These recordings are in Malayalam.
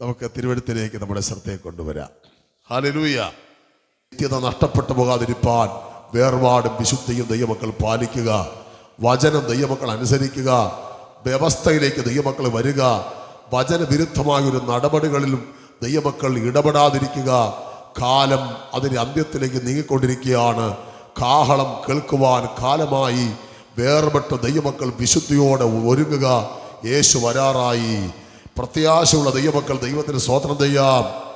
നമുക്ക് തിരുവഴുത്തിലേക്ക് നമ്മുടെ ശ്രദ്ധയെ കൊണ്ടുവരാം. ഹാലലൂയ നിത്യത നഷ്ടപ്പെട്ടു പോകാതിരിപ്പാൻ വേർപാടും വിശുദ്ധിയും ദൈവമക്കൾ പാലിക്കുക. വചനം ദൈവമക്കൾ അനുസരിക്കുക. വ്യവസ്ഥയിലേക്ക് ദൈവമക്കൾ വരിക. വചനവിരുദ്ധമായ ഒരു നടപടികളിലും ദൈവമക്കൾ ഇടപെടാതിരിക്കുക. കാലം അതിന്റെ അന്ത്യത്തിലേക്ക് നീങ്ങിക്കൊണ്ടിരിക്കുകയാണ്. കാഹളം കേൾക്കുവാൻ കാലമായി വേർപെട്ട ദൈവമക്കൾ വിശുദ്ധിയോടെ ഒരുങ്ങുക. യേശു വരാറായി. പ്രത്യാശയുള്ള ദൈവമക്കൾ ദൈവത്തിന് സ്വാതന്ത്ര്യം ചെയ്യാം.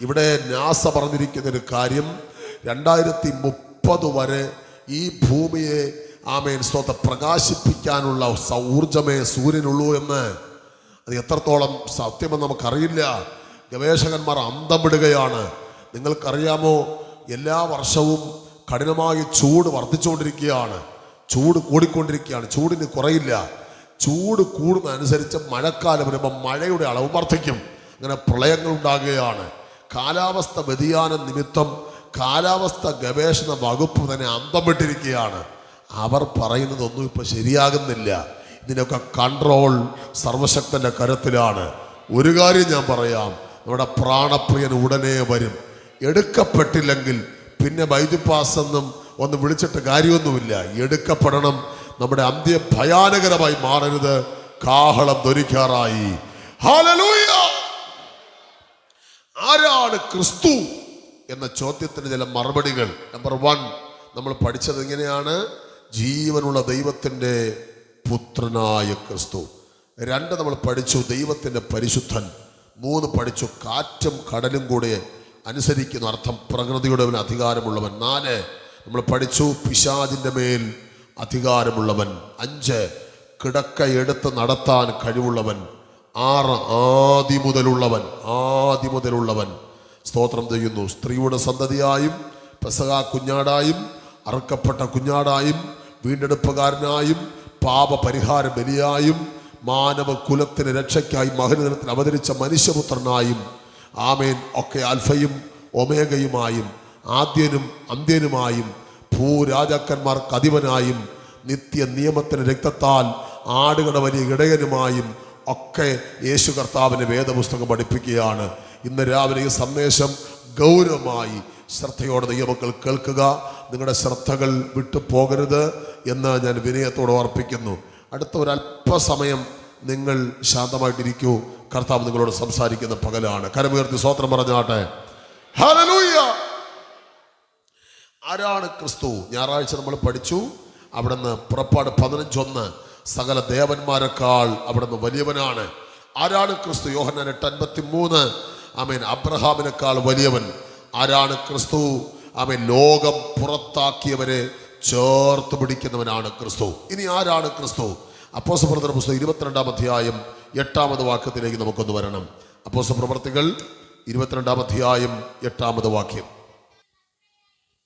ഇവിടെ നാസ പറഞ്ഞിരിക്കുന്ന ഒരു കാര്യം രണ്ടായിരത്തി മുപ്പത് വരെ ഈ ഭൂമിയെ ആമേൻ സ്വത പ്രകാശിപ്പിക്കാനുള്ള സൗർജമേ സൂര്യനുള്ളൂ എന്ന്. അത് എത്രത്തോളം സത്യമെന്ന് നമുക്കറിയില്ല. ഗവേഷകന്മാർ അന്തം വിടുകയാണ് നിങ്ങൾക്കറിയാമോ എല്ലാ വർഷവും കഠിനമായി ചൂട് വർദ്ധിച്ചുകൊണ്ടിരിക്കുകയാണ്. ചൂട് കൂടിക്കൊണ്ടിരിക്കുകയാണ്. ചൂടിന് കുറയില്ല. ചൂട് കൂടുന്നതനുസരിച്ച് മഴക്കാലം വരുമ്പോൾ മഴയുടെ അളവ് വർദ്ധിക്കും. അങ്ങനെ പ്രളയങ്ങൾ ഉണ്ടാകുകയാണ്. കാലാവസ്ഥ വ്യതിയാനം നിമിത്തം കാലാവസ്ഥ ഗവേഷണ വകുപ്പ് തന്നെ അന്തം വിട്ടിരിക്കുകയാണ് അവർ പറയുന്നതൊന്നും ഇപ്പൊ ശരിയാകുന്നില്ല. ഇതിനൊക്കെ കൺട്രോൾ സർവശക്തന്റെ കരത്തിലാണ്. ഒരു കാര്യം ഞാൻ പറയാം. നമ്മുടെ പ്രാണപ്രിയൻ ഉടനെ വരും. എടുക്കപ്പെട്ടില്ലെങ്കിൽ പിന്നെ ബൈദ്യപാസ് എന്നും ഒന്ന് വിളിച്ചിട്ട് കാര്യമൊന്നുമില്ല. എടുക്കപ്പെടണം. നമ്മുടെ അന്ത്യം ഭയാനകരമായി മാറരുത്. കാഹളം ധരിക്കാറായി. ആരാണ് ക്രിസ്തു എന്ന ചോദ്യത്തിന് ചില മറുപടികൾ. നമ്പർ വൺ നമ്മൾ പഠിച്ചത് എങ്ങനെയാണ്? ജീവനുള്ള ദൈവത്തിന്റെ പുത്രനായ ക്രിസ്തു. രണ്ട് നമ്മൾ പഠിച്ചു ദൈവത്തിന്റെ പരിശുദ്ധൻ. മൂന്ന് പഠിച്ചു കാറ്റും കടലും കൂടെ അനുസരിക്കുന്ന അർത്ഥം പ്രകൃതിയുടെ അധികാരമുള്ളവൻ. നാല് നമ്മൾ പഠിച്ചു പിശാജിന്റെ മേൽ അധികാരമുള്ളവൻ. അഞ്ച് കിടക്ക എടുത്ത് നടത്താൻ കഴിവുള്ളവൻ. ആറ് ആദി മുതലുള്ളവൻ ആദി മുതലുള്ളവൻ സ്തോത്രം ചെയ്യുന്നു. സ്ത്രീയുടെ സന്തതിയായും പെസക കുഞ്ഞാടായും അറുക്കപ്പെട്ട കുഞ്ഞാടായും വീണ്ടെടുപ്പുകാരനായും പാപപരിഹാര ബലിയായും മാനവ കുലത്തിന് രക്ഷയ്ക്കായി മഹനതലത്തിൽ അവതരിച്ച മനുഷ്യപുത്രനായും ആമേൻ ഒക്കെ അൽഫയും ഒമേഗയുമായും ആദ്യനും അന്ത്യനുമായും ഭൂരാജാക്കന്മാർക്ക് അധിപനായും നിത്യ നിയമത്തിന് രക്തത്താൽ ആടുകളുടെ വലിയ ഇടയനുമായും ഒക്കെ യേശു കർത്താവിന് വേദപുസ്തകം പഠിപ്പിക്കുകയാണ്. ഇന്ന് രാവിലെ ഈ സന്ദേശം ഗൗരവമായി ശ്രദ്ധയോടെ ദൈവമക്കൾ കേൾക്കുക. നിങ്ങളുടെ ശ്രദ്ധകൾ വിട്ടു പോകരുത് എന്ന് ഞാൻ വിനയത്തോട് ഓർപ്പിക്കുന്നു. അടുത്ത ഒരല്പസമയം നിങ്ങൾ ശാന്തമായിട്ടിരിക്കൂ. കർത്താവ് നിങ്ങളോട് സംസാരിക്കുന്ന പകലാണ്. കരമുയർത്തി സ്വോത്രം പറഞ്ഞാട്ടെ. ഹല്ലേലൂയ ആരാണ് ക്രിസ്തു? ഞായറാഴ്ച നമ്മൾ പഠിച്ചു. അവിടുന്ന് പുറപ്പാട് പതിനഞ്ചൊന്ന്. സകല ദേവന്മാരെക്കാൾ അവിടുന്ന് വലിയവനാണ്. ആരാണ് ക്രിസ്തു? യോഹന്നാൻ എട്ട് അൻപത്തി മൂന്ന് ആമേൻ. അബ്രഹാമിനേക്കാൾ വലിയവൻ. ആരാണ് ക്രിസ്തു? ആമേൻ. ലോകം പുറത്താക്കിയവരെ ചേർത്ത് പിടിക്കുന്നവനാണ് ക്രിസ്തു. ഇനി ആരാണ് ക്രിസ്തു? അപ്പോസ പ്രവർത്തന പുസ്തകം ഇരുപത്തിരണ്ടാം അധ്യായം എട്ടാമത് വാക്യത്തിലേക്ക് നമുക്കൊന്ന് വരണം. അപ്പോസ പ്രവർത്തികൾ ഇരുപത്തിരണ്ടാം അധ്യായം എട്ടാമത് വാക്യം.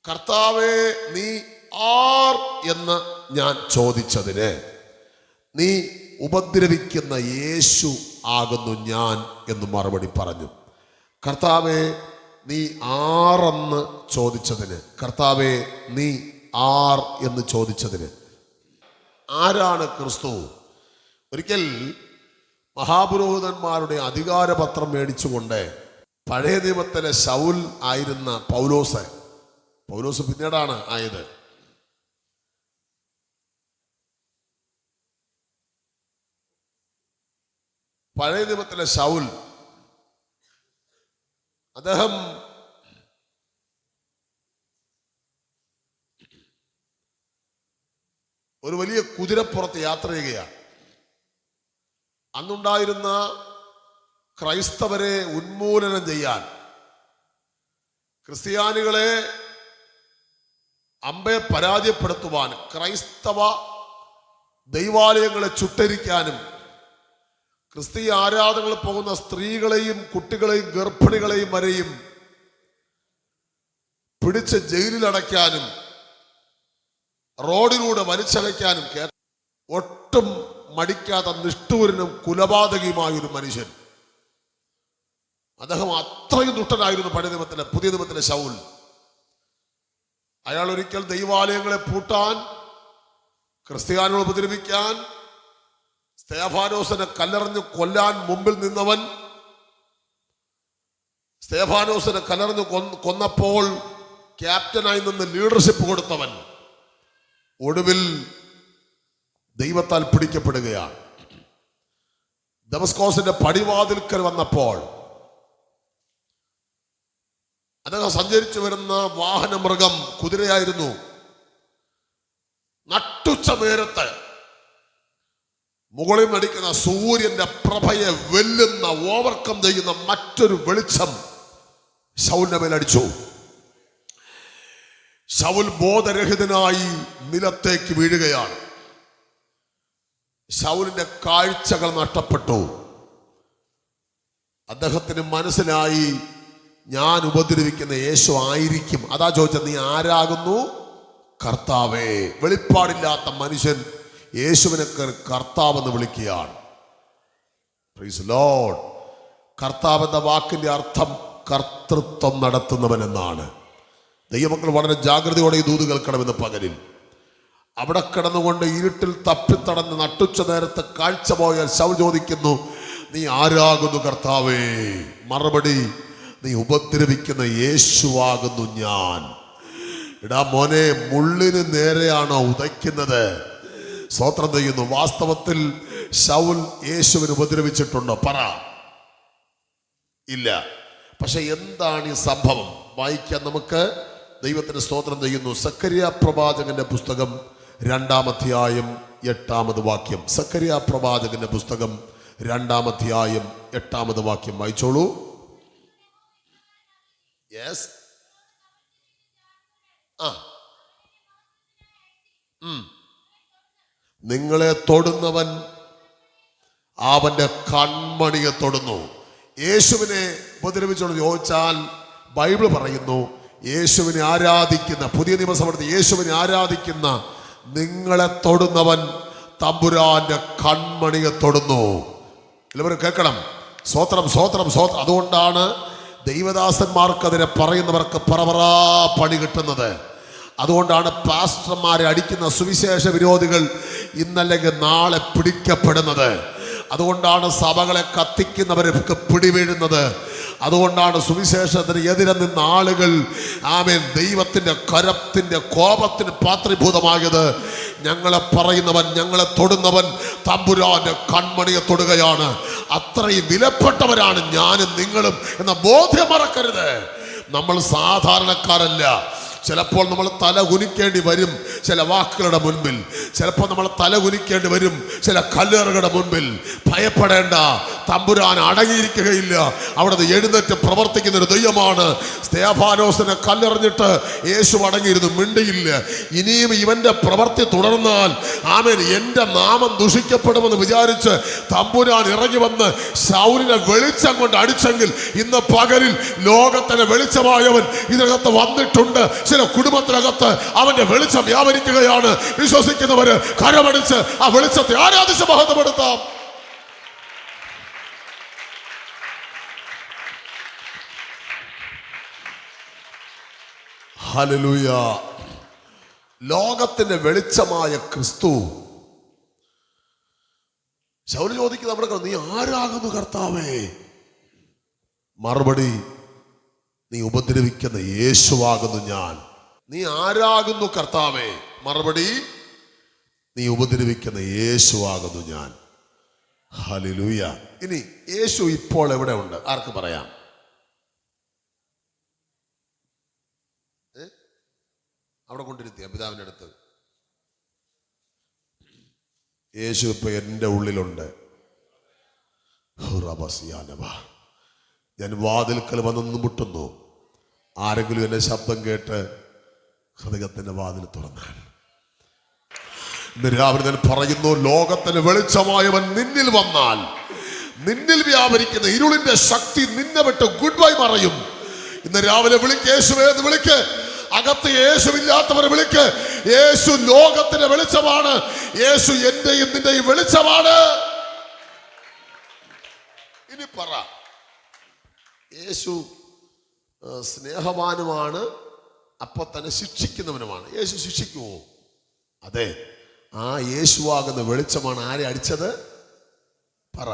കർത്താവെ നീ ആർ എന്ന് ഞാൻ ചോദിച്ചതിന് നീ ഉപദ്രവിക്കുന്ന യേശു ആകുന്നു ഞാൻ എന്ന് മറുപടി പറഞ്ഞു. കർത്താവെ നീ ആറെന്ന് ചോദിച്ചതിന് കർത്താവെ നീ ആർ എന്ന് ചോദിച്ചതിന് ആരാണ് ക്രിസ്തു? ഒരിക്കൽ മഹാപുരോഹിതന്മാരുടെ അധികാരപത്രം മേടിച്ചുകൊണ്ട് പഴയ നിയമത്തിലെ ശൗൽ ആയിരുന്ന പൗലോസ് പൗലോസ് പിന്നീടാണ് ആയത്. പഴയ നിയമത്തിലെ ശൗൽ അദ്ദേഹം ഒരു വലിയ കുതിരപ്പുറത്ത് യാത്ര ചെയ്യുകയാണ്. അന്നുണ്ടായിരുന്ന ക്രൈസ്തവരെ ഉന്മൂലനം ചെയ്യാൻ ക്രിസ്ത്യാനികളെ അമ്പയെ പരാജയപ്പെടുത്തുവാൻ ക്രൈസ്തവ ദൈവാലയങ്ങളെ ചുട്ടരിക്കാനും ക്രിസ്തീയ ആരാധനകൾ പോകുന്ന സ്ത്രീകളെയും കുട്ടികളെയും ഗർഭിണികളെയും വരെയും പിടിച്ച് ജയിലിലടയ്ക്കാനും റോഡിലൂടെ വലിച്ചടയ്ക്കാനും കേ- ഒട്ടും മടിക്കാത്ത നിഷ്ഠൂരനും കുലപാതകയുമായൊരു മനുഷ്യൻ. അദ്ദേഹം അത്രയും ദുഷ്ടനായിരുന്നു പഴയ നിയമത്തിലെ പുതിയ നിയമത്തിലെ ശൗൽ. അയാൾ ഒരിക്കൽ ദൈവാലയങ്ങളെ പൂട്ടാൻ ക്രിസ്ത്യാനികളെ ഉപദ്രവിക്കാൻ സ്തേഫാനോസിനെ കല്ലെറിഞ്ഞ് കൊല്ലാൻ മുമ്പിൽ നിന്നവൻ സ്തേഫാനോസിനെ കല്ലെറിഞ്ഞ് കൊന്നപ്പോൾ ക്യാപ്റ്റനായി നിന്ന് ലീഡർഷിപ്പ് കൊടുത്തവൻ ഒടുവിൽ ദൈവത്താൽ പിടിക്കപ്പെടുകയാണ്. ദമസ്കോസിന്റെ പടിവാതിൽക്കൽ വന്നപ്പോൾ അദ്ദേഹം സഞ്ചരിച്ചു വരുന്ന വാഹന മൃഗം കുതിരയായിരുന്നു. നട്ടുച്ച നേരത്ത് മുകളിൽ നടിക്കുന്ന സൂര്യന്റെ പ്രഭയെ വെല്ലുന്ന ഓവർകം ചെയ്യുന്ന മറ്റൊരു വെളിച്ചം ശൗലിന്റെ മേലടിച്ചു ശൗൽ ബോധരഹിതനായി നിലത്തേക്ക് വീഴുകയാണ്. ശൗലിന്റെ കാഴ്ചകൾ നഷ്ടപ്പെട്ടു. അദ്ദേഹത്തിന് മനസ്സിലായി ഞാൻ ഉപദ്രവിക്കുന്ന യേശു ആയിരിക്കും. അതാ ചോദിച്ചത് നീ ആരാകുന്നു? കർത്താവേ. വെളിപ്പാടില്ലാത്ത മനുഷ്യൻ യേശുവിനെ കർത്താവ് കർത്താവെന്ന് വിളിക്കുകയാണ്. കർത്താവ് എന്ന വാക്കിന്റെ അർത്ഥം കർത്തൃത്വം നടത്തുന്നവൻ എന്നാണ്. ദൈവമക്കൾ വളരെ ജാഗ്രതയോടെ ഈ ദൂത് കേൾക്കണമെന്ന് പകലിൽ. അവിടെ കിടന്നുകൊണ്ട് ഇരുട്ടിൽ തപ്പിത്തടഞ്ഞ് നട്ടുച്ച നേരത്ത് കാഴ്ച പോയാൽ ശവ ചോദിക്കുന്നു നീ ആരാകുന്നു കർത്താവേ? മറുപടി നീ ഉപദ്രവിക്കുന്ന യേശുവാകുന്നു ഞാൻ. എടാ മോനെ മുള്ളിന് നേരെയാണോ ഉദയ്ക്കുന്നത്? സ്വോത്രം ചെയ്യുന്നു. വാസ്തവത്തിൽ ശൗൽ യേശുവിന് ഉപദ്രവിച്ചിട്ടുണ്ടോ? പറ. ഇല്ല. പക്ഷെ എന്താണ് ഈ സംഭവം? വായിക്കാൻ നമുക്ക്. ദൈവത്തിന് സ്തോത്രം ചെയ്യുന്നു. സക്കരിയ പ്രവാചകന്റെ പുസ്തകം രണ്ടാമധ്യായം എട്ടാമത് വാക്യം. സക്കരിയ പ്രവാചകന്റെ പുസ്തകം രണ്ടാമധ്യായം എട്ടാമത് വാക്യം വായിച്ചോളൂ. യെസ് ആ. നിങ്ങളെ തൊടുന്നവൻ അവന്റെ കൺമണിയെ തൊടുന്നു. യേശുവിനെ ഉപദ്രവിച്ചോട് ചോദിച്ചാൽ ബൈബിൾ പറയുന്നു യേശുവിനെ ആരാധിക്കുന്ന പുതിയ നിയമസഭ യേശുവിനെ ആരാധിക്കുന്ന നിങ്ങളെ തൊടുന്നവൻ തമ്പുരാന്റെ കൺമണിയെ തൊടുന്നു. എല്ലാവരും കേൾക്കണം. സ്വോത്രം സ്വോത്രം സ്വോത്രം അതുകൊണ്ടാണ് ദൈവദാസന്മാർക്ക് അതിനെ പറയുന്നവർക്ക് പറവറാ പണി കിട്ടുന്നത്. അതുകൊണ്ടാണ് പാസ്റ്റർമാരെ അടിക്കുന്ന സുവിശേഷ വിരോധികൾ ഇന്നല്ലെങ്കിൽ നാളെ പിടിക്കപ്പെടുന്നത്. അതുകൊണ്ടാണ് സഭകളെ കത്തിക്കുന്നവർക്ക് പിടിവീഴുന്നത്. അതുകൊണ്ടാണ് സുവിശേഷത്തിന് എതിരെ നിന്ന ആളുകൾ ആമേൻ ദൈവത്തിന്റെ കരത്തിന്റെ കോപത്തിന് പാത്രീഭൂതമായത്. ഞങ്ങളെ പറയുന്നവൻ ഞങ്ങളെ തൊടുന്നവൻ തമ്പുരാന്റെ കൺമണിയെ തൊടുകയാണ്. അത്രയും വിലപ്പെട്ടവരാണ് ഞാനും നിങ്ങളും എന്ന ബോധ്യം മറക്കരുത്. നമ്മൾ സാധാരണക്കാരല്ല. ചിലപ്പോൾ നമ്മൾ തല കുനിക്കേണ്ടി വരും ചില വാക്കുകളുടെ മുൻപിൽ. ചിലപ്പോൾ നമ്മൾ തല കുനിക്കേണ്ടി വരും ചില കല്ലേറുകളുടെ മുൻപിൽ. ഭയപ്പെടേണ്ട തമ്പുരാൻ അടങ്ങിയിരിക്കുകയില്ല. അവിടെ എഴുന്നേറ്റ് പ്രവർത്തിക്കുന്ന ഒരു ദൈവമാണ്. സ്തേഫാനോസിനെ കല്ലെറിഞ്ഞിട്ട് യേശു അടങ്ങിയിരുന്നു മിണ്ടിയില്ല. ഇനിയും ഇവന്റെ പ്രവർത്തി തുടർന്നാൽ ആമേൻ എന്റെ നാമം ദുഷിക്കപ്പെടുമെന്ന് വിചാരിച്ച് തമ്പുരാൻ ഇറങ്ങി വന്ന് ശൗരിനെ വെളിച്ചം കൊണ്ട് അടിച്ചെങ്കിൽ ഇന്ന് പകലിൽ ലോകത്തിന് വെളിച്ചമായവൻ ഇതിനകത്ത് വന്നിട്ടുണ്ട്. ചില കുടുംബത്തിനകത്ത് അവന്റെ വെളിച്ചം വ്യാപരിക്കുകയാണ്. വിശ്വസിക്കുന്നവര് കരമടിച്ച് ആ വെളിച്ചത്തെ ആരാധിച്ച് മഹത്വപ്പെടുത്താം. ഹലലൂയ ലോകത്തിന്റെ വെളിച്ചമായ ക്രിസ്തു. ശൗൽ ചോദിക്കുന്ന അവിടെ നീ ആരാകുന്നു കർത്താവേ? മറുപടി നീ ഉപദ്രവിക്കുന്ന യേശുവാകുന്നു ഞാൻ. നീ ആരാകുന്നു കർത്താവേ? മറുപടി നീ ഉപദ്രവിക്കുന്ന യേശുവാകുന്നു ഞാൻ. ഹലിലൂയ ഇനി യേശു ഇപ്പോൾ എവിടെ ഉണ്ട്? ആർക്ക് പറയാം? അവിടെ കൊണ്ടിരുത്തിയ പിതാവിന്റെ അടുത്ത്. യേശു ഇപ്പൊ എന്റെ ഉള്ളിലുണ്ട്. ഹുറബസിയാനവ. ഞാൻ വാതിൽക്കൽ വന്നു മുട്ടുന്നു. ആരെങ്കിലും എന്റെ ശബ്ദം കേട്ട് ഹൃദയത്തിന്റെ വാതിൽ തുറന്നാൽ ഇന്ന് രാവിലെ ഞാൻ പറയുന്നു ലോകത്തിന് വെളിച്ചമായവൻ നിന്നിൽ വന്നാൽ നിന്നിൽ വ്യാപരിക്കുന്ന ഇരുളിന്റെ ശക്തി നിന്നെ വിട്ട് ഗുഡ് ബൈ മറയും. ഇന്ന് രാവിലെ വിളിക്ക് യേശുവേ എന്ന് വിളിക്ക്? അകത്ത് യേശുവില്ലാത്തവരെ വിളിക്ക്. യേശു ലോകത്തിന്റെ വെളിച്ചമാണ്. യേശു എന്റെയും നിന്റെയും വെളിച്ചമാണ്. ഇനി പറ. യേശു സ്നേഹവാനുമാണ് അപ്പൊ തന്നെ ശിക്ഷിക്കുന്നവനുമാണ്. യേശു ശിക്ഷിക്കുമോ അതെ. ആ യേശുവാകുന്ന വെളിച്ചമാണ് ആരെ അടിച്ചത്? പറ.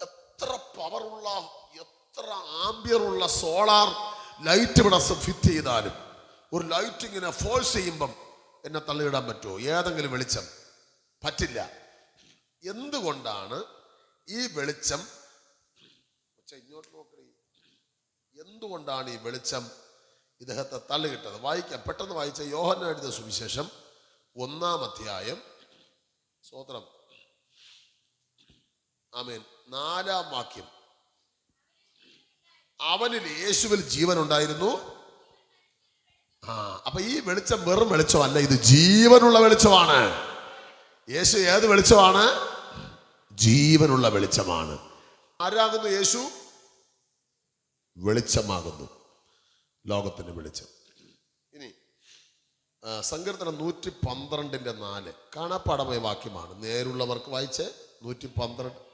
എത്ര പവറുള്ള എത്ര ആംബിയറുള്ള സോളാർ ലൈറ്റ് ഇവിടെ ഫിറ്റ് ചെയ്താലും ഒരു ലൈറ്റ് ഇങ്ങനെ ഫോഴ്സ് ചെയ്യുമ്പം എന്നെ തള്ളിയിടാൻ പറ്റുമോ ഏതെങ്കിലും വെളിച്ചം. പറ്റില്ല. എന്തുകൊണ്ടാണ് ഈ വെളിച്ചം ഇങ്ങോട്ട് എന്തുകൊണ്ടാണ് ഈ വെളിച്ചം ഇദ്ദേഹത്തെ തള്ളിയിട്ടത്? വായിക്കാം. പെട്ടെന്ന് വായിച്ച യോഹന എഴുതിയ സുവിശേഷം ഒന്നാം അധ്യായം. സ്വോത്രം ആമേൻ. നാലാം വാക്യം. അവനിൽ യേശുവിൽ ജീവൻ ഉണ്ടായിരുന്നു ആ അപ്പൊ ഈ വെളിച്ചം വെറും വെളിച്ചമല്ല ഇത് ജീവനുള്ള വെളിച്ചമാണ്. യേശു ഏത് വെളിച്ചമാണ്? ജീവനുള്ള വെളിച്ചമാണ്. ആരാകുന്നു യേശു? വെളിച്ചമാകുന്നു. ലോകത്തിന്റെ വെളിച്ചം. ഇനി സങ്കീർത്തനം നൂറ്റി പന്ത്രണ്ടിന്റെ നാല്. കാണാപ്പാടമായ വാക്യമാണ്. നേരുള്ളവർക്ക് വായിച്ച് നൂറ്റി പന്ത്രണ്ട്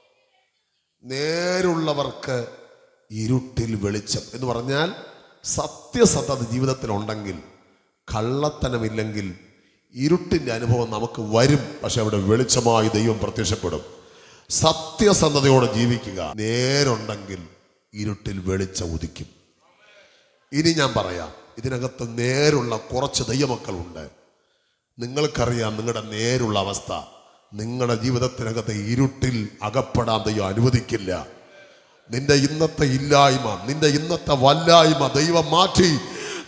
നേരുള്ളവർക്ക് ഇരുട്ടിൽ വെളിച്ചം എന്ന് പറഞ്ഞാൽ സത്യസന്ധത ജീവിതത്തിൽ ഉണ്ടെങ്കിൽ കള്ളത്തനമില്ലെങ്കിൽ ഇരുട്ടിന്റെ അനുഭവം നമുക്ക് വരും. പക്ഷെ അവിടെ വെളിച്ചമായി ദൈവം പ്രത്യക്ഷപ്പെടും. സത്യസന്ധതയോടെ ജീവിക്കുക. നേരുണ്ടെങ്കിൽ ഇരുട്ടിൽ വെളിച്ചം ഉദിക്കും. ഇനി ഞാൻ പറയാം ഇതിനകത്ത് നേരുള്ള കുറച്ച് ദൈവമക്കളുണ്ട്. നിങ്ങൾക്കറിയാം നിങ്ങളുടെ നേരുള്ള അവസ്ഥ. നിങ്ങളുടെ ജീവിതത്തിനകത്ത് ഇരുട്ടിൽ അകപ്പെടാൻ ദൈവം അനുവദിക്കില്ല. നിന്റെ ഇന്നത്തെ ഇല്ലായ്മ നിന്റെ ഇന്നത്തെ വല്ലായ്മ ദൈവം മാറ്റി.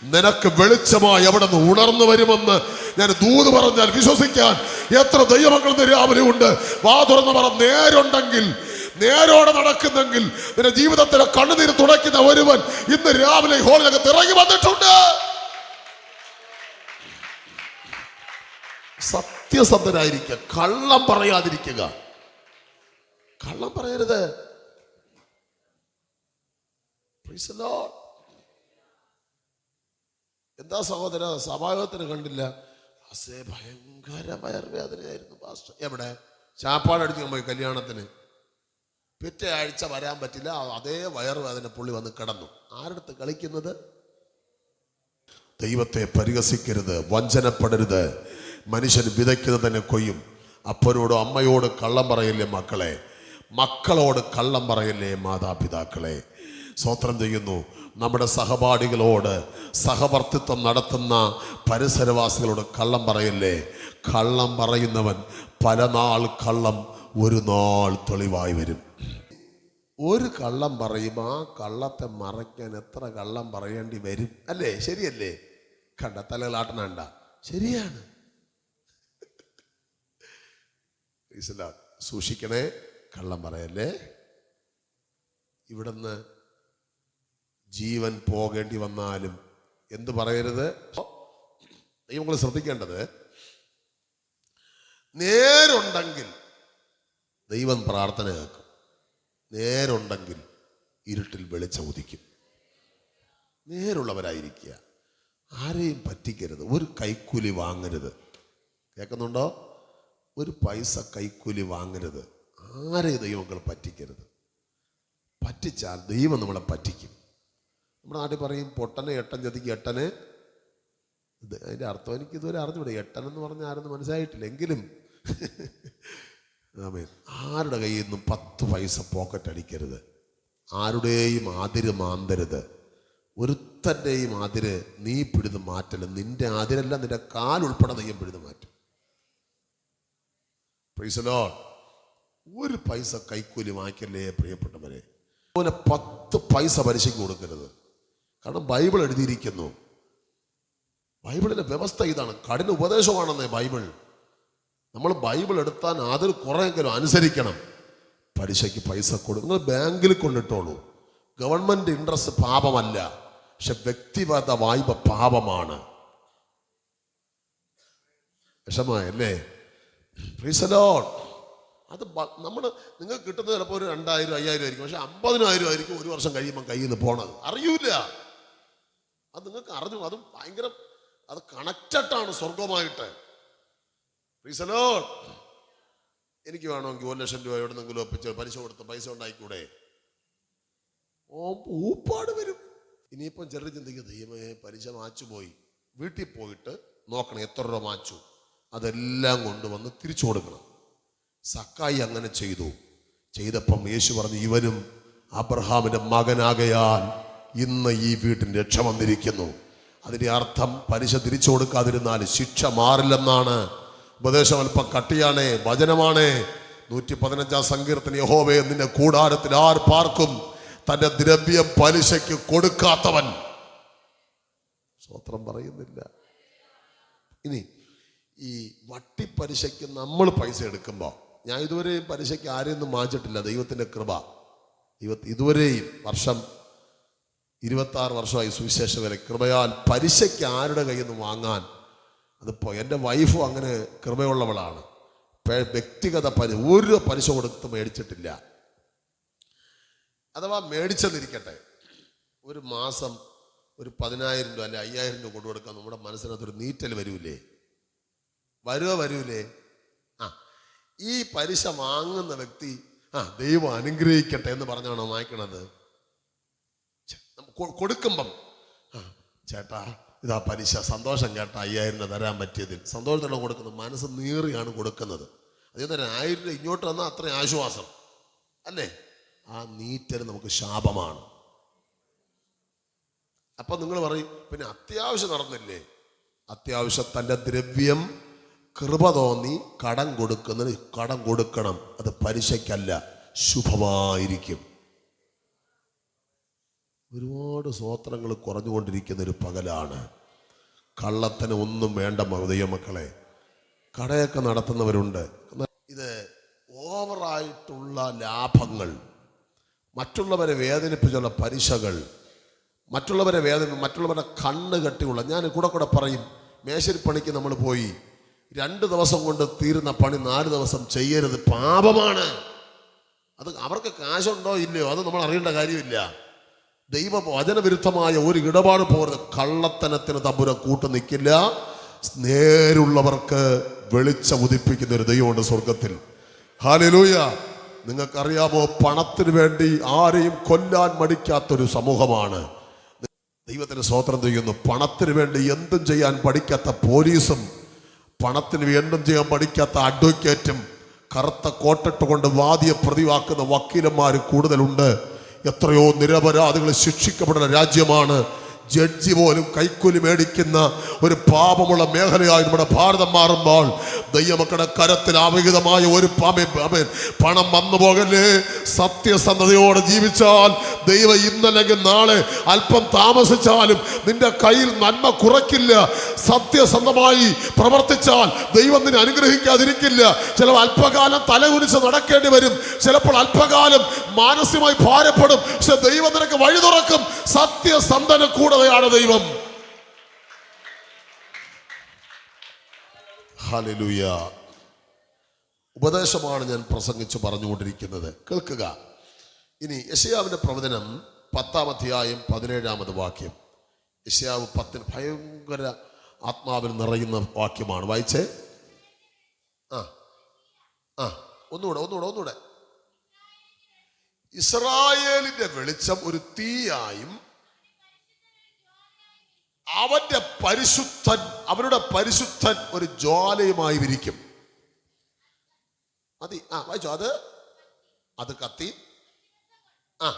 നിനക്ക് വെളിച്ചമായി അവിടെ നിന്ന് ഉണർന്നു വരുമെന്ന് ഞാൻ ദൂത് പറഞ്ഞാൽ വിശ്വസിക്കാൻ എത്ര ഇന്ന് രാവിലെ ഉണ്ട്. വാ തുറന്ന് പറ നേരുണ്ടെങ്കിൽ നേരോടെ നടക്കുന്നെങ്കിൽ നിന്റെ ജീവിതത്തിലെ കണ്ണുനീര് തുടയ്ക്കുന്ന ഒരുവൻ ഇന്ന് രാവിലെ ഹോളിലകത്ത് ഇറങ്ങി വന്നിട്ടുണ്ട്. സത്യസന്ധരായിരിക്കുക കള്ളം പറയാതിരിക്കുക. കള്ളം പറയരുത്. എന്താ സഹോദര സഭായോഗത്തിന് കണ്ടില്ല. അസേ ഭയങ്കര വയർവേദനയായിരുന്നു പാസ്റ്റർ. എവിടെ? ചാപ്പാടടിച്ച് പോയി കല്യാണത്തിന്. പിറ്റേ ആഴ്ച വരാൻ പറ്റില്ല. അതേ വയറുവേദന പുള്ളി വന്ന് കിടന്നു. ആരടുത്ത് കളിക്കുന്നത്? ദൈവത്തെ പരിഹസിക്കരുത് വഞ്ചനപ്പെടരുത്. മനുഷ്യൻ വിതയ്ക്കുന്നത് വിതയ്ക്കുന്നതിനെ കൊയ്യും. അപ്പനോട് അമ്മയോട് കള്ളം പറയല്ലേ മക്കളെ? മക്കളോട് കള്ളം പറയല്ലേ മാതാപിതാക്കളെ? സ്വോത്രം ചെയ്യുന്നു. നമ്മുടെ സഹപാഠികളോട് സഹവർത്തിത്വം നടത്തുന്ന പരിസരവാസികളോട് കള്ളം പറയല്ലേ? കള്ളം പറയുന്നവൻ പല നാൾ കള്ളം ഒരു നാൾ തെളിവായി വരും. ഒരു കള്ളം പറയും ആ കള്ളത്തെ മറയ്ക്കാൻ എത്ര കള്ളം പറയേണ്ടി വരും? അല്ലേ? ശരിയല്ലേ? കണ്ട തലകളാട്ടണണ്ട. ശരിയാണ്. സൂക്ഷിക്കണേ കള്ളം പറയല്ലേ? ഇവിടുന്ന് ജീവൻ പോകേണ്ടി വന്നാലും എന്ത് പറയരുത്? നിങ്ങൾ ശ്രദ്ധിക്കേണ്ടത് നേരുണ്ടെങ്കിൽ ദൈവം പ്രാർത്ഥന കേൾക്കും. നേരുണ്ടെങ്കിൽ ഇരുട്ടിൽ വെളിച്ചം ഉദിക്കും നേരുള്ളവരായിരിക്കുക. ആരെയും പറ്റിക്കരുത്. ഒരു കൈക്കൂലി വാങ്ങരുത്. കേൾക്കുന്നുണ്ടോ? ഒരു പൈസ കൈക്കൂലി വാങ്ങരുത്. ആരെയും ദൈവങ്ങൾ പറ്റിക്കരുത്? പറ്റിച്ചാൽ ദൈവം നമ്മളെ പറ്റിക്കും. നമ്മുടെ നാട്ടിൽ പറയും പൊട്ടനെ എട്ടൻ ചതിക്ക് എട്ടനെ. അതിന്റെ അർത്ഥം എനിക്ക് ഇതുവരെ അറിഞ്ഞൂടെ. എട്ടൻ എന്ന് പറഞ്ഞാൽ ആരെന്ന് മനസ്സിലായിട്ടില്ല. എങ്കിലും ആരുടെ കയ്യിൽ നിന്നും പത്ത് പൈസ പോക്കറ്റ് അടിക്കരുത്. ആരുടെയും ആതിര് മാന്തരുത്. ഒരുത്തന്റെയും ആതിര് നീ പിടിത് മാറ്റൽ നിന്റെ ആതിരല്ല നിന്റെ കാലുൾപ്പെടെ നെയ്യം പിടിത് മാറ്റും. പ്രൈസലോ ഒരു പൈസ കൈക്കൂലി വാങ്ങിക്കല്ലേ പ്രിയപ്പെട്ടവരെ? അതുപോലെ പത്ത് പൈസ പലിശയ്ക്ക് കൊടുക്കരുത്. കാരണം ബൈബിൾ എഴുതിയിരിക്കുന്നു. ബൈബിളിന്റെ വ്യവസ്ഥ ഇതാണ്. കഠിന ഉപദേശമാണെന്നേ ബൈബിൾ. നമ്മൾ ബൈബിൾ എടുത്താൽ അതിൽ കുറെയെങ്കിലും അനുസരിക്കണം. പലിശയ്ക്ക് പൈസ കൊടുക്കും നിങ്ങൾ ബാങ്കിൽ കൊണ്ടിട്ടോളൂ. Government interest പാപമല്ല. പക്ഷെ വ്യക്തിഗത വായ്പ പാപമാണ്. വിഷമായല്ലേ പ്രീസലോട്ട് അത് നമ്മൾ നിങ്ങൾക്ക് കിട്ടുന്നത് ചിലപ്പോൾ ഒരു രണ്ടായിരം അയ്യായിരം ആയിരിക്കും. പക്ഷെ അമ്പതിനായിരം ആയിരിക്കും ഒരു വർഷം കഴിയുമ്പോൾ കയ്യിൽ നിന്ന് പോണത്. അറിയൂല. അത് നിങ്ങൾക്ക് അറിഞ്ഞു അതും ഭയങ്കര അത് കണക്റ്റഡാണ് സ്വർഗമായിട്ട് എനിക്ക് വേണമെങ്കിൽ ഒരു ലക്ഷം രൂപ എവിടെ നിന്നെങ്കിലും ഒപ്പിച്ച് പലിശ കൊടുത്ത് പൈസ ഉണ്ടായിക്കൂടെ? ഊപ്പാട് വരും. ഇനിയിപ്പം ചെറിയ ചിന്തിക്ക് ദൈവമേ പലിശ മാച്ചു പോയി വീട്ടിൽ പോയിട്ട് നോക്കണം എത്ര രൂപ മാച്ചു. അതെല്ലാം കൊണ്ടുവന്ന് തിരിച്ചു കൊടുക്കണം. സക്കായി അങ്ങനെ ചെയ്തു. ചെയ്തപ്പം യേശു പറഞ്ഞു ഇവനും അബ്രഹാമിന്റെ മകനാകയാൽ ഇന്ന് ഈ വീട്ടിന് രക്ഷ വന്നിരിക്കുന്നു. അതിന്റെ അർത്ഥം പലിശ തിരിച്ചു കൊടുക്കാതിരുന്നാൽ ശിക്ഷ മാറില്ലെന്നാണ്. ഉപദേശം അല്പം കട്ടിയാണ് വചനമാണേ. നൂറ്റി പതിനഞ്ചാം സങ്കീർത്തന യഹോവേ നിന്റെ കൂടാരത്തിൽ ആർ പാർക്കും? തന്റെ ദ്രവ്യ പലിശയ്ക്ക് കൊടുക്കാത്തവൻ. സ്വത്രം പറയുന്നില്ല. ഇനി ഈ വട്ടിപ്പലിശയ്ക്ക് നമ്മൾ പൈസ എടുക്കുമ്പോൾ ഞാൻ ഇതുവരെയും പലിശയ്ക്ക് ആരെയൊന്നും വാങ്ങിച്ചിട്ടില്ല ദൈവത്തിന്റെ കൃപ. ദൈവ ഇതുവരെയും വർഷം ഇരുപത്താറ് വർഷമായി സുവിശേഷ വരെ കൃപയാൽ പലിശയ്ക്ക് ആരുടെ കയ്യിൽ നിന്ന് വാങ്ങാൻ അതിപ്പോൾ എന്റെ വൈഫും അങ്ങനെ കൃപയുള്ളവളാണ്. വ്യക്തിഗത പരി ഒരു പലിശ കൊടുത്ത് മേടിച്ചിട്ടില്ല. അഥവാ മേടിച്ചെന്നിരിക്കട്ടെ ഒരു മാസം ഒരു പതിനായിരം രൂപ അല്ലെ അയ്യായിരം രൂപ കൊണ്ടു കൊടുക്കാൻ നമ്മുടെ മനസ്സിനകത്തൊരു നീറ്റൽ വരൂലേ? വരുവോ വരൂലേ? ആ ഈ പലിശ വാങ്ങുന്ന വ്യക്തി ആ ദൈവം അനുഗ്രഹിക്കട്ടെ എന്ന് പറഞ്ഞാണോ വാങ്ങിക്കണത്? കൊടുക്കുമ്പം ആ ചേട്ടാ ഇതാ പലിശ സന്തോഷം കേട്ട അയ്യായിരം രൂപ തരാൻ പറ്റിയതിൽ. സന്തോഷത്തോടെ കൊടുക്കുന്നത് മനസ്സ് നീറിയാണ് കൊടുക്കുന്നത്. അതേ തന്നെ ആയിരം രൂപ ഇങ്ങോട്ട് വന്നാൽ അത്രയും ആശ്വാസം. അല്ലേ? ആ നീറ്റൽ നമുക്ക് ശാപമാണ്. അപ്പൊ നിങ്ങൾ പറയും പിന്നെ അത്യാവശ്യം നടന്നില്ലേ? അത്യാവശ്യം തന്റെ ദ്രവ്യം കൃപ തോന്നി കടം കൊടുക്കുന്നതിന് കടം കൊടുക്കണം. അത് പലിശയ്ക്കല്ല ശുഭമായിരിക്കും. ഒരുപാട് സ്വോത്രങ്ങൾ കുറഞ്ഞുകൊണ്ടിരിക്കുന്ന ഒരു പകലാണ്. കള്ളത്തിന് ഒന്നും വേണ്ട ദൈവമക്കളെ കടയൊക്കെ നടത്തുന്നവരുണ്ട്. ഇത് ഓവറായിട്ടുള്ള ലാഭങ്ങൾ മറ്റുള്ളവരെ വേദനിപ്പിച്ചുള്ള പലിശകൾ മറ്റുള്ളവരെ വേദന മറ്റുള്ളവരുടെ കണ്ണ് കെട്ടിയുള്ള ഞാൻ കൂടെ കൂടെ പറയും മേശരിപ്പണിക്ക് നമ്മൾ പോയി രണ്ട് ദിവസം കൊണ്ട് തീരുന്ന പണി നാല് ദിവസം ചെയ്യരുത് പാപമാണ്. അത് അവർക്ക് കാശുണ്ടോ ഇല്ലയോ? അത് നമ്മൾ അറിയേണ്ട കാര്യമില്ല. ദൈവ വചനവിരുദ്ധമായ ഒരു ഇടപാട് പോരുത് കള്ളത്തനത്തിന് തമ്പുര കൂട്ടു നിൽക്കില്ല. നേരുള്ളവർക്ക് വെളിച്ചം ഉദിപ്പിക്കുന്ന ഒരു ദൈവമുണ്ട് സ്വർഗത്തിൽ ഹാലിലൂയ നിങ്ങൾക്കറിയാമോ പണത്തിന് വേണ്ടി ആരെയും കൊല്ലാൻ മടിക്കാത്തൊരു സമൂഹമാണ്. ദൈവത്തിന് സ്വോത്രം ചെയ്യുന്നു. പണത്തിന് വേണ്ടി എന്തും ചെയ്യാൻ പഠിക്കാത്ത പോലീസും പണത്തിന് എന്തും ചെയ്യാൻ പഠിക്കാത്ത അഡ്വക്കേറ്റും കറുത്ത കോട്ടിട്ട് കൊണ്ട് വാദിയെ പ്രതിവാക്കുന്ന വക്കീലന്മാർ കൂടുതലുണ്ട്. എത്രയോ നിരപരാധികൾ ശിക്ഷിക്കപ്പെടുന്ന രാജ്യമാണ്. ജഡ്ജി പോലും കൈക്കൂലി മേടിക്കുന്ന ഒരു പാപമുള്ള മേഖലയായി നമ്മുടെ ഭാരതം മാറുമ്പോൾ ദൈവമക്കളുടെ കരത്തിൽ അവഹിതമായ ഒരു പണം വന്നു പോകല്ലേ? സത്യസന്ധതയോടെ ജീവിച്ചാൽ ദൈവം ഇന്നല്ലെങ്കിൽ നാളെ അല്പം താമസിച്ചാലും നിന്റെ കയ്യിൽ നന്മ കുറയ്ക്കില്ല. സത്യസന്ധമായി പ്രവർത്തിച്ചാൽ ദൈവം നിന്നെ അനുഗ്രഹിക്കാതിരിക്കില്ല. ചില അല്പകാലം തലകുനിച്ച് നടക്കേണ്ടി വരും. ചിലപ്പോൾ അല്പകാലം മാനസികമായി ഭാരപ്പെടും. പക്ഷെ ദൈവം നിനക്ക് വഴി തുറക്കും. സത്യസന്ധന കൂടതയാണ് ദൈവം. ഉപദേശമാണ് ഞാൻ പ്രസംഗിച്ച് പറഞ്ഞുകൊണ്ടിരിക്കുന്നത്. കേൾക്കുക. ഇനി യശയാവിന്റെ പ്രവചനം പത്താം അധ്യായം പതിനേഴാമത് വാക്യം. യശയാവ് പത്തിന് ഭയങ്കര ആത്മാവിൽ നിറയുന്ന വാക്യമാണ്. വായിച്ചേ? ആ ആ ഒന്നുകൂടെ ഒന്നുകൂടെ ഒന്നുകൂടെ. ഇസ്രായേലിന്റെ വെളിച്ചം ഒരു തീയായും അവന്റെ പരിശുദ്ധൻ അവരുടെ പരിശുദ്ധൻ ഒരു ജ്വാലയുമായി വിരിക്കും മതി. ആ വായിച്ചോ അത്? അത് കത്തി. ആ.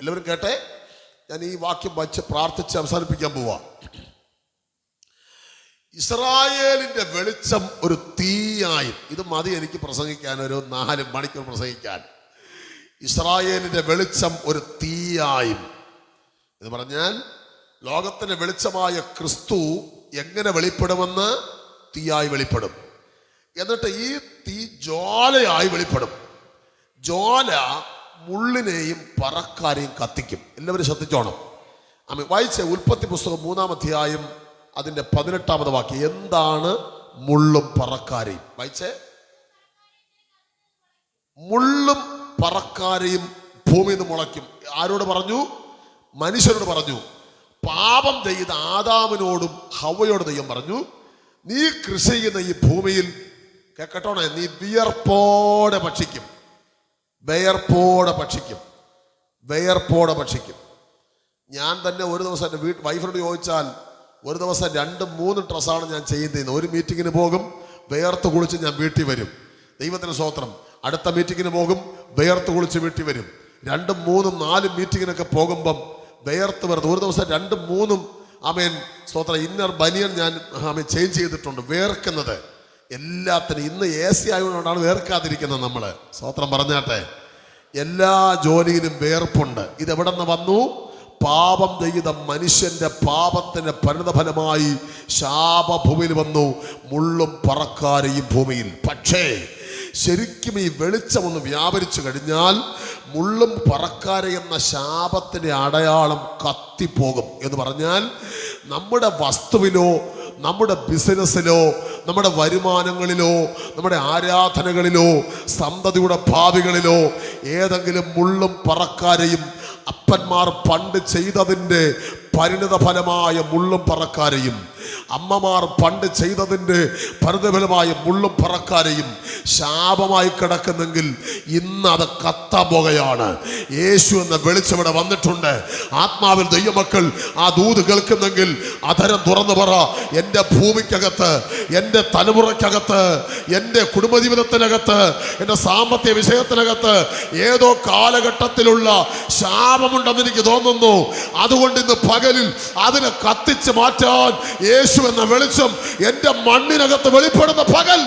എല്ലാവരും കേട്ടെ? ഞാൻ ഈ വാക്യം വച്ച് പ്രാർത്ഥിച്ച് അവസാനിപ്പിക്കാൻ പോവാ. ഇസ്രായേലിന്റെ വെളിച്ചം ഒരു തീയായും. ഇത് മതി എനിക്ക് പ്രസംഗിക്കാൻ ഒരു നാല് മണിക്കൂർ പ്രസംഗിക്കാൻ. ഇസ്രായേലിന്റെ വെളിച്ചം ഒരു തീയായും. എന്ന് പറഞ്ഞാൽ ലോകത്തിന്റെ വെളിച്ചമായ ക്രിസ്തു എങ്ങനെ വെളിപ്പെടുമെന്ന് തീയായി വെളിപ്പെടും. എന്നിട്ട് ഈ തീ ജ്വാലയായി വെളിപ്പെടും. ജ്വാല മുള്ളിനെയും പറക്കാരെയും കത്തിക്കും. എല്ലാവരും ശ്രദ്ധിച്ചോണം. ആമേ വായിച്ച ഉൽപ്പത്തി പുസ്തകം മൂന്നാം അധ്യായം അതിന്റെ പതിനെട്ടാമത് വാക്യം. എന്താണ് മുള്ളും പറക്കാരെയും? വായിച്ചേ. മുള്ളും പറക്കാരെയും ഭൂമിയിൽ നിന്ന് മുളയ്ക്കും. ആരോട് പറഞ്ഞു? മനുഷ്യരോട് പറഞ്ഞു. പാപം ചെയ്ത ആദാമിനോടും ഹവയോട് ദൈവം പറഞ്ഞു നീ കൃഷി ചെയ്യുന്ന ഈ ഭൂമിയിൽ കേക്കട്ടോണേ നീ വിയർപ്പോടെ ഭക്ഷിക്കും. വിയർപ്പോടെ ഭക്ഷിക്കും. വിയർപ്പോടെ ഭക്ഷിക്കും. ഞാൻ തന്നെ ഒരു ദിവസം എന്റെ വീട്ട് വൈഫിനോട് ചോദിച്ചാൽ ഒരു ദിവസം രണ്ട് മൂന്ന് ഡ്രസ്സാണ് ഞാൻ ചെയ്യുന്നത് ഒരു മീറ്റിങ്ങിന് പോകും വേർത്ത് കുളിച്ച് ഞാൻ വീട്ടിൽ വരും. ദൈവത്തിന് സ്വോത്രം അടുത്ത മീറ്റിങ്ങിന് പോകും വേർത്ത് കുളിച്ച് വീട്ടിൽ വരും. രണ്ടും മൂന്നും നാലും മീറ്റിങ്ങിനൊക്കെ പോകുമ്പം വേർത്ത് വരുന്നത് ഒരു ദിവസം രണ്ടും മൂന്നും ആമേൻ സ്തോത്ര. ഇന്നർ ബനിയൻ ഞാൻ ആമേൻ ചേഞ്ച് ചെയ്തിട്ടുണ്ട് വേർക്കുന്നത്. എല്ലാത്തിനും ഇന്ന് എ സി ആയതുകൊണ്ടാണ് വേർക്കാതിരിക്കുന്നത് നമ്മൾ സ്തോത്രം പറഞ്ഞാട്ടെ. എല്ലാ ജോലിയിലും വേർപ്പുണ്ട്. ഇത് എവിടെ നിന്ന് വന്നു? പാപം ചെയ്ത മനുഷ്യന്റെ പാപത്തിന്റെ പരിണതഫലമായി ശാപഭൂമിയിൽ വന്നു. മുള്ളും പറക്കാരെയും ഭൂമിയിൽ. പക്ഷേ ശരിക്കും ഈ വെളിച്ചം ഒന്ന് വ്യാപരിച്ചു കഴിഞ്ഞാൽ മുള്ളും പറക്കാര എന്ന ശാപത്തിന്റെ അടയാളം കത്തിപ്പോകും എന്ന് പറഞ്ഞാൽ നമ്മുടെ വസ്തുവിലോ നമ്മുടെ ബിസിനസ്സിലോ നമ്മുടെ വരുമാനങ്ങളിലോ നമ്മുടെ ആരാധനകളിലോ സന്തതിയുടെ ഭാവികളിലോ ഏതെങ്കിലും മുള്ളും പറക്കാരെയും അപ്പന്മാർ പണ്ട് ചെയ്തതിന്റെ പരിണിത ഫലമായ മുള്ളും പറക്കാരെയും അമ്മമാർ പണ്ട് ചെയ്തതിന്റെ പരിതഫലമായ മുള്ളും പറക്കാരെയും ശാപമായി കിടക്കുന്നെങ്കിൽ ഇന്ന് അത് കത്താൻ പോകുകയാണ് യേശു എന്ന വെളിച്ചവിടെ വന്നിട്ടുണ്ട്. ആത്മാവിൽ ദൈവമക്കൾ ആ ദൂത് കേൾക്കുന്നെങ്കിൽ അധരം തുറന്നു പറ എന്റെ ഭൂമിക്കകത്ത് എന്റെ തലമുറയ്ക്കകത്ത് എന്റെ കുടുംബജീവിതത്തിനകത്ത് എന്റെ സാമ്പത്തിക വിഷയത്തിനകത്ത് ഏതോ കാലഘട്ടത്തിലുള്ള ശാപമുണ്ടെന്ന് എനിക്ക് തോന്നുന്നു. അതുകൊണ്ട് ഇന്ന് പകലിൽ അതിനെ കത്തിച്ച് മാറ്റാൻ യേശു എന്ന വെളിച്ചം എന്റെ മണ്ണിനകത്ത് വെളിപ്പെടുന്ന പകൽ.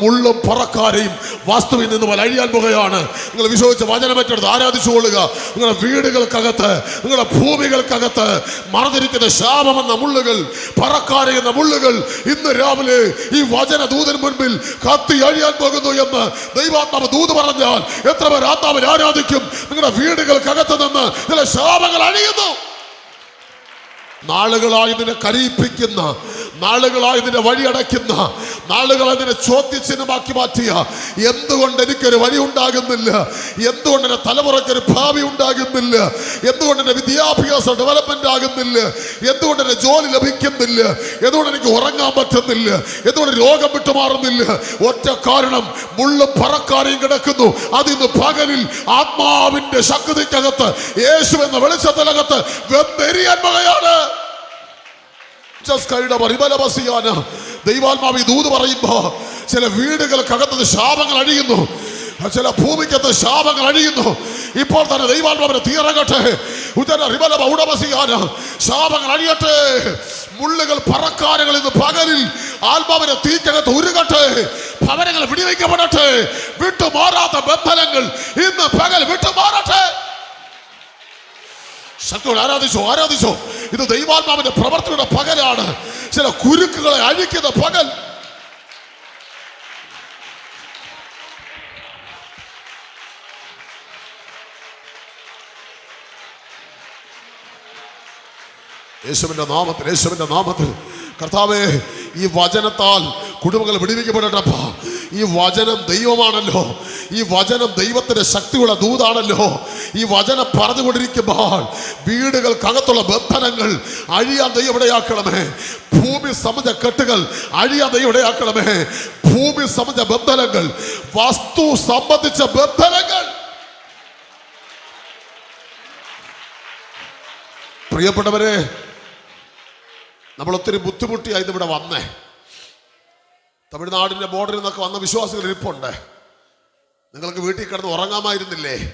മുള്ളും പറക്കാരെയും വാസ്തുവിൽ നിന്ന് അഴിയാൻ പോകുകയാണ് നിങ്ങൾ വിശ്വസിച്ച് ആരാധിച്ചു കൊള്ളുക. നിങ്ങളുടെ വീടുകൾക്കകത്ത് നിങ്ങളുടെ ഭൂമികൾക്കകത്ത് മറന്നിരിക്കുന്ന ശാപമെന്ന മുള്ളുകൾ പറക്കാരെ എന്ന മുള്ളുകൾ ഇന്ന് രാവിലെ ഈ വചന ദൂതൻ മുൻപിൽ കത്തി അഴിയാൻ പോകുന്നു എന്ന് ദൈവാത്മാവ് ദൂത് പറഞ്ഞാൽ എത്ര പേർ ആത്മാവിനെ ആരാധിക്കും? നിങ്ങളുടെ വീടുകൾക്കകത്ത് നിന്ന് ചില ശാപങ്ങൾ അഴിയുന്നു. നാളുകളായി നിന്നെ കരയിപ്പിക്കുന്ന നാളുകളായി നിന്നെ വഴിയടയ്ക്കുന്ന നാളുകളായി നിന്നെ ചോദ്യചിഹ്നമാക്കി മാറ്റിയ. എന്തുകൊണ്ട് എനിക്കൊരു വഴി ഉണ്ടാകുന്നില്ല? എന്തുകൊണ്ട് എന്റെ തലമുറയ്ക്കൊരു ഭാവി ഉണ്ടാകുന്നില്ല? എന്തുകൊണ്ട് എന്റെ വിദ്യാഭ്യാസ ഡെവലപ്മെന്റ് ആകുന്നില്ല? എന്തുകൊണ്ട് എന്റെ ജോലി ലഭിക്കുന്നില്ല? എന്തുകൊണ്ട് എനിക്ക് ഉറങ്ങാൻ പറ്റുന്നില്ല? എന്തുകൊണ്ട് രോഗം വിട്ടുമാറുന്നില്ല? ഒറ്റ കാരണം മുള്ളു പറക്കാരെയും കിടക്കുന്നു. അതിന്ന് പകലിൽ ആത്മാവിന്റെ ശക്തിക്കകത്ത് യേശു എന്ന വെളിച്ചത്തിനകത്ത് വെന്തെരിയാൻ വകയാണ്. ജസ്കൈയുടെ പരിബലവസിയാന ദൈവാത്മാവ് ഈ ദൂത് പറയുമ്പോ ചില വീടുകൾക്കകത്ത് ശാപങ്ങൾ അഴിയുന്നു. ചില ഭൂമിക്കകത്ത് ശാപങ്ങൾ അഴിയുന്നു. ഇപ്പോൾ തന്നെ ദൈവാത്മാവിനെ തീറങ്ങട്ടെ ഉദര റിബല ഉടമസിയാന് ശാപങ്ങൾ അഴിയട്ടെ. മുള്ളുകൾ പറക്കാരങ്ങൾ ഇന്ന് പകലിൽ ആത്മാവിനെ തീറ്റകത്ത് ഉരുകട്ടെ. ഭവനങ്ങൾ വിടിവയ്ക്കപ്പെടട്ടെ. വിട്ടുമാറാത്ത ബന്ധനങ്ങൾ ഇന്ന് പകൽ വിട്ടുമാറട്ടെ. ശക്തിയോട് ആരാധിച്ചോ? ആരാധിച്ചോ? ഇത് ദൈവാത്മാവിന്റെ പ്രവർത്തിയുടെ പകലാണ്. ചില കുരുക്കുകളെ അഴിക്കുന്ന പകൽ. യേശുവിന്റെ നാമത്തിൽ യേശുവിന്റെ നാമത്തിൽ. കർത്താവേ ഈ വചനത്താൽ കുടുംബങ്ങൾ വിടിവിക്കപ്പെടട്ടപ്പ. ഈ വചനം ദൈവമാണല്ലോ. ഈ വചനം ദൈവത്തിന്റെ ശക്തിയുള്ള ദൂതാണല്ലോ. ഈ വചനം പറഞ്ഞുകൊണ്ടിരിക്കുമ്പോൾ വീടുകൾക്കകത്തുള്ള ബന്ധനങ്ങൾ അഴിയാൻ ദൈവം ഇടയാക്കണമേ ഭൂമി സമജ കെട്ടുകൾ അഴിയാൻ ദൈവം ഇടയാക്കണമേ ഭൂമി സമജ ബന്ധനങ്ങൾ വസ്തു സംബന്ധിച്ച ബന്ധനങ്ങൾ. പ്രിയപ്പെട്ടവരെ നമ്മൾ ഒത്തിരി ബുദ്ധിമുട്ടിയായിരുന്നു ഇവിടെ വന്നേ. തമിഴ്നാടിന്റെ ബോർഡറിൽ നിന്നൊക്കെ വന്ന വിശ്വാസികൾ ഇരിപ്പുണ്ട്. നിങ്ങൾക്ക് വീട്ടിൽ കിടന്ന് ഉറങ്ങാമായിരുന്നില്ലേ?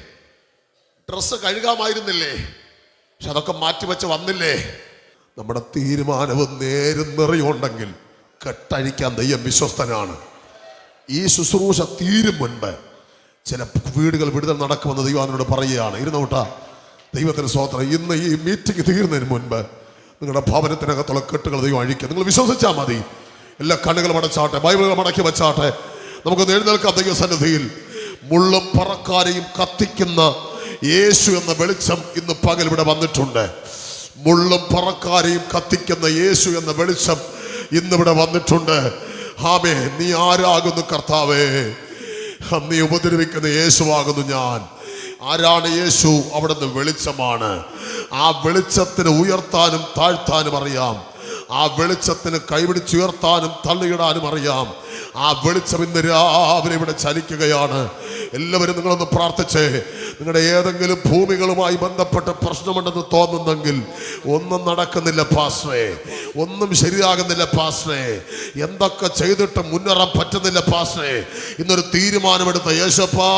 ഡ്രസ്സ് കഴുകാമായിരുന്നില്ലേ? പക്ഷെ അതൊക്കെ മാറ്റിവെച്ച് വന്നില്ലേ? നമ്മുടെ തീരുമാനവും നേരും നിറയുണ്ടെങ്കിൽ കെട്ടഴിക്കാൻ ദൈവം വിശ്വസ്തനാണ്. ഈ ശുശ്രൂഷ തീരും മുൻപ് ചില വീടുകൾ വിടുതൽ നടക്കുമെന്ന് ദൈവം അതിനോട് പറയുകയാണ്. ഇരുന്നോട്ട ദൈവത്തിന് സ്വോത്രം ഇന്ന് ഈ മീറ്റിംഗ് തീരുന്നതിന് മുൻപ് നിങ്ങളുടെ ഭവനത്തിനകത്തുള്ള കെട്ടുകൾ ദൈവം അഴിക്കുക നിങ്ങൾ വിശ്വസിച്ചാൽ മതി. എല്ലാ കണ്ണുകളും അടച്ചാട്ടെ ബൈബിളുകൾ മടക്കി വെച്ചാട്ടെ. നമുക്കൊന്ന് എഴുന്നേൽക്കാം ദൈവസന്നിധിയിൽ. മുള്ളും പറക്കാരെയും കത്തിക്കുന്ന യേശു എന്ന വെളിച്ചം ഇന്ന് പകൽ ഇവിടെ വന്നിട്ടുണ്ട്. മുള്ളും പറക്കാരെയും കത്തിക്കുന്ന യേശു എന്ന വെളിച്ചം ഇന്നിവിടെ വന്നിട്ടുണ്ട്. ഹാമേ നീ ആരാകുന്നു കർത്താവേ? നീ ഉപദ്രവിക്കുന്ന യേശുവാകുന്നു ഞാൻ. ആരാണ് യേശു? അവിടുന്ന് വെളിച്ചമാണ്. ആ വെളിച്ചത്തിന് ഉയർത്താനും താഴ്ത്താനും അറിയാം. ആ വെളിച്ചത്തിന് കൈപിടിച്ചുയർത്താനും തള്ളിയിടാനും അറിയാം. ആ വെളിച്ചം ഇന്ന് രാവിലെ ഇവിടെ ചലിക്കുകയാണ്. എല്ലാവരും നിങ്ങളൊന്ന് പ്രാർത്ഥിച്ചേ. നിങ്ങളുടെ ഏതെങ്കിലും ഭൂമികളുമായി ബന്ധപ്പെട്ട പ്രശ്നമുണ്ടെന്ന് തോന്നുന്നെങ്കിൽ ഒന്നും നടക്കുന്നില്ല പാസ്വേ ഒന്നും ശരിയാകുന്നില്ല പാസ്വേ എന്തൊക്കെ ചെയ്തിട്ട് മുന്നേറാൻ പറ്റുന്നില്ല പാസ്വേ ഇന്നൊരു തീരുമാനമെടുത്ത യേശപ്പാ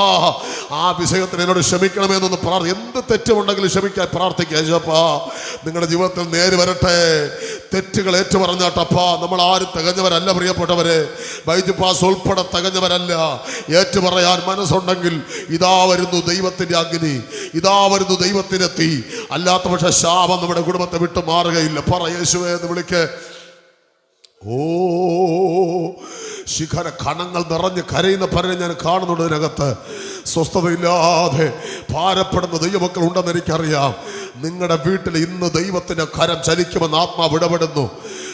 ആ വിഷയത്തിന് എന്നോട് ക്ഷമിക്കണമെന്നൊന്ന് പ്രാർത്ഥി എന്ത് തെറ്റുമുണ്ടെങ്കിലും ക്ഷമിക്കാൻ പ്രാർത്ഥിക്കുക യേശപ്പാ. നിങ്ങളുടെ ജീവിതത്തിൽ നേര് വരട്ടെ. തെറ്റുകൾ ഏറ്റുപറഞ്ഞാട്ടപ്പാ. നമ്മൾ ആരും തികഞ്ഞവരല്ല പ്രിയപ്പെട്ടവരെ. ബൈജുപാസ് ഉൾപ്പെടെ തകഞ്ഞവരല്ല ഏറ്റുപറയാൻ മനസ്സുണ്ടെങ്കിൽ ഇതാ വരുന്നു ദൈവത്തിന്റെ അഗ്നി. ഇതാ വരുന്നു ദൈവത്തിന്റെ തീ അല്ലാത്ത പക്ഷെ ശാപം നമ്മുടെ കുടുംബത്തെ വിട്ടു മാറുകയില്ല. പറ യേശുവേ എന്ന് വിളിക്ക്. ഓ ശിഖര കണങ്ങൾ നിറഞ്ഞ് കരയുന്ന പരനെ ഞാൻ കാണുന്നുണ്ട് ഇതിനകത്ത്. സ്വസ്ഥതയില്ലാതെ ഭാരപ്പെടുന്ന ദൈവമക്കൾ ഉണ്ടെന്ന് എനിക്കറിയാം. നിങ്ങളുടെ വീട്ടിൽ ഇന്ന് ദൈവത്തിന്റെ കരം ചലിക്കുമെന്ന് ആത്മാവ് ഇടപെടുന്നു.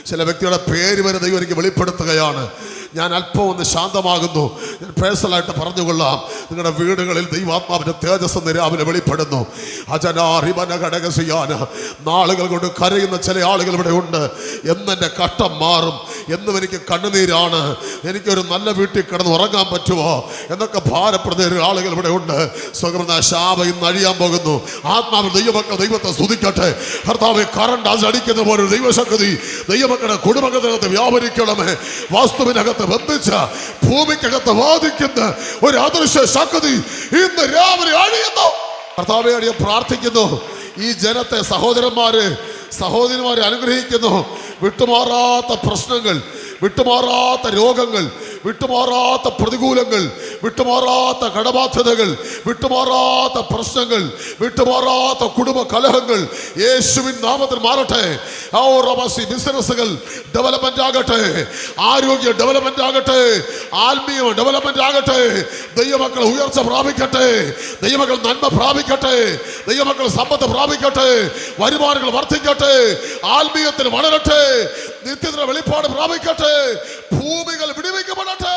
ചില വ്യക്തികളുടെ പേര് വരെ ദൈവം എനിക്ക് വെളിപ്പെടുത്തുകയാണ്. ഞാൻ അല്പം ഒന്ന് ശാന്തമാകുന്നു. ഞാൻ പേഴ്സണലായിട്ട് പറഞ്ഞുകൊള്ളാം. നിങ്ങളുടെ വീടുകളിൽ ദൈവാത്മാവിന്റെ തേജസ് എന്ന് രാവിലെ വെളിപ്പെടുന്നു. അജനാറിമന ഘടകസിയാന നാളുകൾ കൊണ്ട് കരയുന്ന ചില ആളുകൾ ഇവിടെ ഉണ്ട്. എന്നെന്റെ കഷ്ടം മാറും. എന്നും എനിക്ക് കണ്ണുനീരാണ്. എനിക്കൊരു നല്ല വീട്ടിൽ കിടന്ന് ഉറങ്ങാൻ പറ്റുമോ? എന്നൊക്കെ ഭാരപ്പെടുന്ന ഒരു ആളുകൾ ഇവിടെ ഉണ്ട്. സ്വകൃത ശാപ ഇന്ന് അഴിയാൻ പോകുന്നു. ആത്മാവ് ദൈവമക്കൾ ദൈവത്തെ സ്തുതിക്കട്ടെ. കർത്താവ് കറണ്ട് അടിക്കുന്ന പോലെ ദൈവശക്തി ദൈവമക്കളുടെ കുടുംബത്തിനകത്ത് വ്യാപരിക്കണമേ. വാസ്തുവിനകത്ത് ബന്ധിച്ച ഭൂമിക്കകത്ത് വാദിക്കുന്ന ഒരു അദൃശ്യ ശക്തി ഇന്ന് രാവിലെ അഴിയുന്നു കർത്താവെ അടിയ പ്രാർത്ഥിക്കുന്നു. ഈ ജനത്തെ സഹോദരന്മാര് സഹോദരിമാരെ അനുഗ്രഹിക്കുന്നു. വിട്ടുമാറാത്ത പ്രശ്നങ്ങൾ വിട്ടുമാറാത്ത രോഗങ്ങൾ വിട്ടുമാറാത്ത പ്രതികൂലങ്ങൾ വിട്ടുമാറാത്ത കടബാധ്യതകൾ വിട്ടുമാറാത്ത പ്രശ്നങ്ങൾ വിട്ടുമാറാത്ത കുടുംബ കലഹങ്ങൾ യേശുവിൻ നാമത്തിൽ മാറട്ടെ ആ റബസി ബിസിനസ്സുകൾ ഡെവലപ്മെന്റ് ആകട്ടെ ആരോഗ്യ ഡെവലപ്മെന്റ് ആകട്ടെ ആത്മീയ ഡെവലപ്മെന്റ് ആകട്ടെ ദൈവമക്കൾ ഉയർച്ച പ്രാപിക്കട്ടെ ദൈവമക്കൾ നന്മ പ്രാപിക്കട്ടെ ദൈവമക്കൾ സമ്പത്ത് പ്രാപിക്കട്ടെ വരുമാനങ്ങൾ വർദ്ധിക്കട്ടെ ആത്മീയത്തിൽ വളരട്ടെ നിത്യത്തിന് വെളിപ്പാട് പ്രാപിക്കട്ടെ ഭൂമികൾ വിടുവിക്കപ്പെടട്ടെ